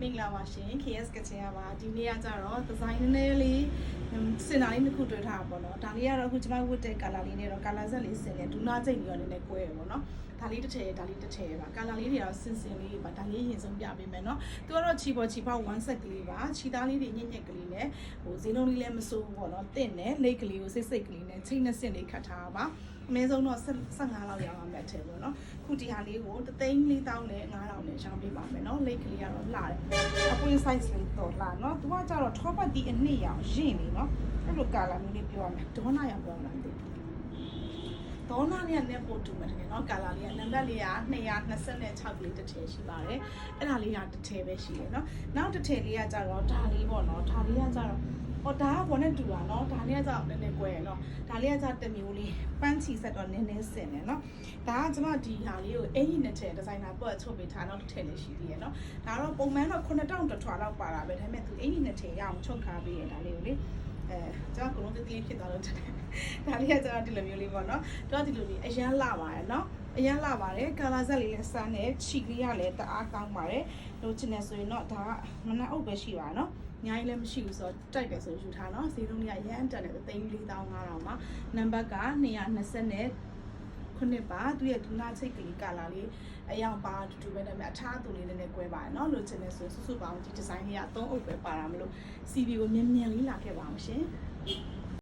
မင်္ဂလာပါရှင် KS ကချင်ရပါဒီနေ့ကကြတော့ဒီဇိုင်းနည်းနည်းလေးစင်တာလေးတစ်ခုတွေ့ထားတာပေါ့နော်ဒါလေးကတော့အခုကျွန်မဝတ်တဲ့ color လေးနဲ့တော့ color set လေးစင်တယ်ဒူနာကျိတ်ပြီးတော့နည်းနည်းကွဲရပေါ့နော်ဒါလေးတစ်ထည်ဒါလေးတစ်ထည်ပါ color လေးတွေတော့စင်စင်လေးပါဒါလေးရင်ဆုံးပြပေးမယ်နော်သူကတော့ချီပေါ်ချီပေါက် one set ကလေးပါချီသားလေးတွေညက်ညက်ကလေးနဲ့ဟိုဈေးလုံးလေးလည်းမစိုးဘူးပေါ့နော်တင့်နဲ့လိတ်ကလေးကိုစိတ်စိတ်ကလေးနဲ့ချိန်နဲ့စင်လေးခတ်ထားပါ အနည်းဆုံးတော့15လောက်ရအောင်မှတ်တယ်ပေါ့နော်ခုဒီဟာလေးကို3သိန်း4တောင်းနဲ့9000နဲ့ရောင်းပေးပါမယ်နော်လိတ်ကလေးကတော့လှတယ်အပွင့် size လေးတော့လှနော်သူကကြတော့ top ပတ်ဒီအနှစ်ရောင်ရင့်နေနော်အဲ့လို color မျိုးလေးပြောရမယ်ဒေါနာရောင်ပြောတာမသိဘူးဒေါနာလေးကလည်းပို့တူမယ်တကယ်နော် color လေးကနံပါတ်လေးက226လေးတစ်ထည်ရှိပါတယ်အဲ့ဒါလေးကတစ်ထည်ပဲရှိတယ်နော်နောက်တစ်ထည်လေးကကြတော့ဒါလေးပေါ့နော်ဒါလေးကကြတော့ ဟောဒါကဘောနဲ့တူတာနော်ဒါလေးကကြောက်နည်းနည်းကွဲရနော်ဒါလေးကကြောက်တစ်မျိုးလေးပန်းချီဆက်တော့နည်းနည်းဆင်တယ်နော်ဒါကကျွန်မဒီဟာလေးကိုအင်ကြီးနဲ့ထည့်ဒီဇိုင်နာပေါ့ချုပ်ပေးထားတော့ထည့်နေရှိသေးရနော်ဒါတော့ပုံမှန်တော့9000တထွာလောက်ပါတာပဲဒါပေမဲ့သူအင်ကြီးနဲ့ထည့်ရအောင်ချုပ်ထားပေးရဒါလေးကိုလေအဲကျွန်တော်ကတော့တတိလေးဖြစ်သွားတော့ဒါလေးကကျွန်တော်ဒီလိုမျိုးလေးပေါ့နော်ကျွန်တော်ဒီလိုမျိုးအရန်လာပါရနော် အရန်လာပါတယ်ကာလာဇက်လေးလည်းစမ်းတယ်ချီကလေးကလည်းတအားကောင်းပါတယ်လို့ချင်တယ်ဆိုရင်တော့ဒါကမနက်အုပ်ပဲရှိပါเนาะအများကြီးလည်းမရှိဘူးဆိုတော့တိုက်တယ်ဆိုယူထားเนาะဈေးလုံးလေးကရမ်းတက်တယ်34,500မှာနံပါတ်က220နဲ့ခုနှစ်ပါသူရဲ့ဒူနာချိတ်ကလေးကာလာလေးအယောင်ပါတူတူပဲဒါပေမဲ့အထားသူလေးနည်းနည်းကွဲပါတယ်เนาะလို့ချင်တယ်ဆိုစုစုပေါင်းဒီဒီဇိုင်းလေးက3အုပ်ပဲပါတာမလို့ CV ကိုမြင်မြန်လေးလာခဲ့ပါအောင်ရှင်